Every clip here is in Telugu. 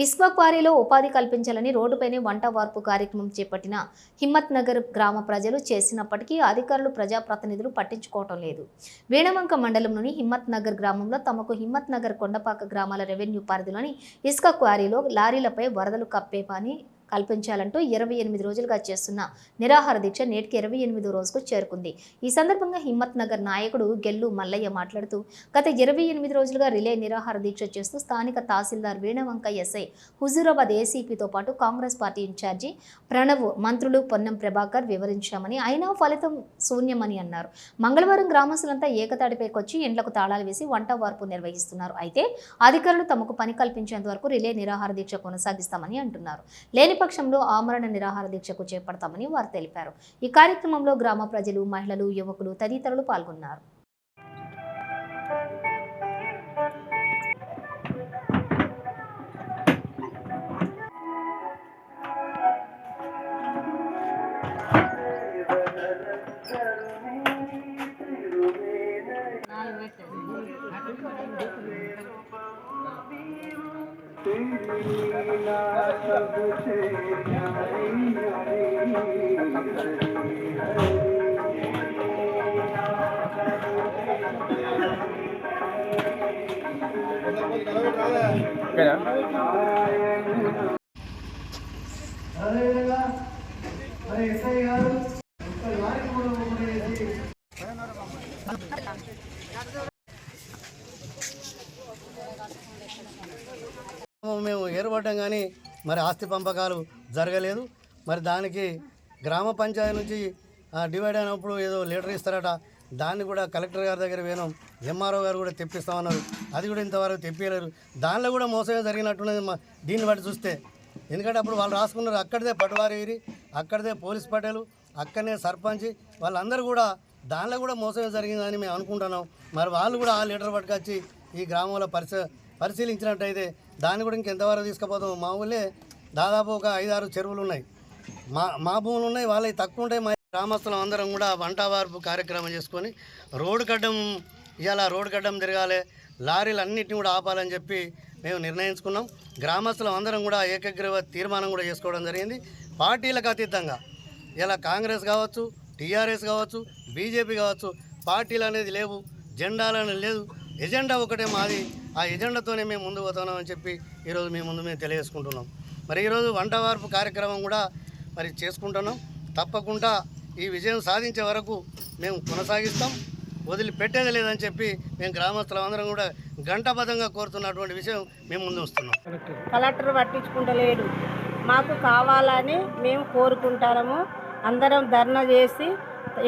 ఇరు- క్వారీలో ఉపాధి కల్పించాలని రోడ్డుపైనే వంట వార్పు కార్యక్రమం చేపట్టిన హిమ్మత్ నగర్ గ్రామ ప్రజలు చేసినప్పటికీ అధికారులు ప్రజాప్రతినిధులు పట్టించుకోవటం లేదు. వేణవంక మండలంలోని హిమ్మత్ నగర్ గ్రామంలో తమకు హిమ్మత్ నగర్ కొండపాక గ్రామాల రెవెన్యూ పరిధిలోని ఇసుక క్వారీలో లారీలపై వరదలు కప్పే పని కల్పించాలంటూ ఇరవై ఎనిమిది రోజులుగా చేస్తున్న నిరాహార దీక్ష నేటికి ఇరవై ఎనిమిదో రోజుకు చేరుకుంది. ఈ సందర్భంగా హిమ్మత్ నగర్ నాయకుడు గెల్లు మల్లయ్య మాట్లాడుతూ గత ఇరవై ఎనిమిది రోజులుగా రిలే నిరాహార దీక్ష చేస్తూ స్థానిక తహసీల్దార్ వీణవంక ఎస్ఐ హుజూరాబాద్ ఏసీపీతో పాటు కాంగ్రెస్ పార్టీ ఇన్ఛార్జి ప్రణవ్ మంత్రులు పొన్నం ప్రభాకర్ వివరించామని అయినా ఫలితం శూన్యమని అన్నారు. మంగళవారం గ్రామస్తులంతా ఏకతాటిపైకొచ్చి ఇండ్లకు తాళాలు వేసి వంట వార్పు నిర్వహిస్తున్నారు. అయితే అధికారులు తమకు పని కల్పించేంత వరకు రిలే నిరాహార దీక్ష కొనసాగిస్తామని అంటున్నారు. లేని పక్షంలో ఆమరణ నిరాహార దీక్షకు చేపడతామని వారు తెలిపారు. ఈ కార్యక్రమంలో గ్రామ ప్రజలు మహిళలు యువకులు తదితరులు పాల్గొన్నారు. Hola, ¿qué. మేము ఏర్పడటం కానీ మరి ఆస్తి పంపకాలు జరగలేదు. మరి దానికి గ్రామ పంచాయతీ నుంచి డివైడ్ అయినప్పుడు ఏదో లీటర్ ఇస్తారట. దాన్ని కూడా కలెక్టర్ గారి దగ్గర పోయినాం ఎంఆర్ఓ గారు కూడా తెప్పిస్తామన్నారు. అది కూడా ఇంతవరకు తెప్పియలేరు దానిలో కూడా మోసమే జరిగినట్టున్నది మా దీన్ని బట్టి చూస్తే. ఎందుకంటే అప్పుడు వాళ్ళు రాసుకున్నారు అక్కడిదే పటవారి వీరి అక్కడిదే పోలీస్ పటేలు అక్కడనే సర్పంచ్ వాళ్ళందరూ కూడా దానిలో కూడా మోసమే జరిగిందని మేము అనుకుంటున్నాం. మరి వాళ్ళు కూడా ఆ లీటర్ పట్టుకొచ్చి ఈ గ్రామంలో పరిస పరిశీలించినట్టయితే దాన్ని కూడా ఇంకెంతవరకు తీసుకుపోతాం? మా ఊళ్ళే దాదాపు ఒక ఐదారు చెరువులు ఉన్నాయి. మా మా భూములు ఉన్నాయి. వాళ్ళవి తక్కువ ఉంటాయి మా గ్రామస్తులం అందరం కూడా వంటవార్పు కార్యక్రమం చేసుకొని రోడ్డు గడ్డం ఇవాళ రోడ్డు గడ్డం తిరగాలి. లారీలు అన్నిటిని కూడా ఆపాలని చెప్పి మేము నిర్ణయించుకున్నాం. గ్రామస్తులం అందరం కూడా ఏకగ్రీవ తీర్మానం కూడా చేసుకోవడం జరిగింది. పార్టీలకు అతీతంగా ఇలా కాంగ్రెస్ కావచ్చు టీఆర్ఎస్ కావచ్చు బీజేపీ కావచ్చు పార్టీలు అనేది లేవు జెండాలు అనేది లేదు. ఎజెండా ఒకటే మాది. ఆ ఎజెండాతోనే మేము ముందు పోతున్నామని చెప్పి ఈరోజు మేము ముందు మేము తెలియజేసుకుంటున్నాం. మరి ఈరోజు వంట వార్పు కార్యక్రమం కూడా మరి చేసుకుంటున్నాం. తప్పకుండా ఈ విజయం సాధించే వరకు మేము కొనసాగిస్తాం. వదిలిపెట్టేది లేదని చెప్పి మేము గ్రామస్తులం అందరం కూడా గంటబద్ధంగా కోరుతున్నటువంటి విషయం మేము ముందు వస్తున్నాం. కలెక్టర్. పట్టించుకుంటలేడు. మాకు కావాలని మేము కోరుకుంటాము అందరం ధర్నా చేసి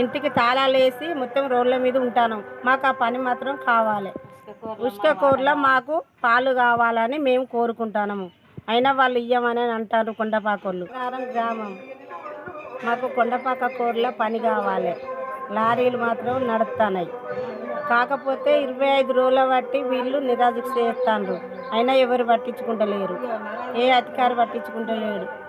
ఇంటికి తాళాలు వేసి మొత్తం రోడ్ల మీద ఉంటాను. మాకు ఆ పని మాత్రం కావాలి. ఉష్క కూరలో మాకు పాలు కావాలని మేము కోరుకుంటున్నాము అయినా వాళ్ళు ఇయ్యమని అంటారు కొండపాకోళ్ళు గ్రామం. మాకు కొండపాక కూరలో పని కావాలి. లారీలు మాత్రం నడుస్తున్నాయి కాకపోతే ఇరవై ఐదు రోజుల బట్టి వీళ్ళు నిరాదీక్ష చేస్తాండ్రు. అయినా ఎవరు పట్టించుకుంటలేరు. ఏ అధికారి పట్టించుకుంటలేడు.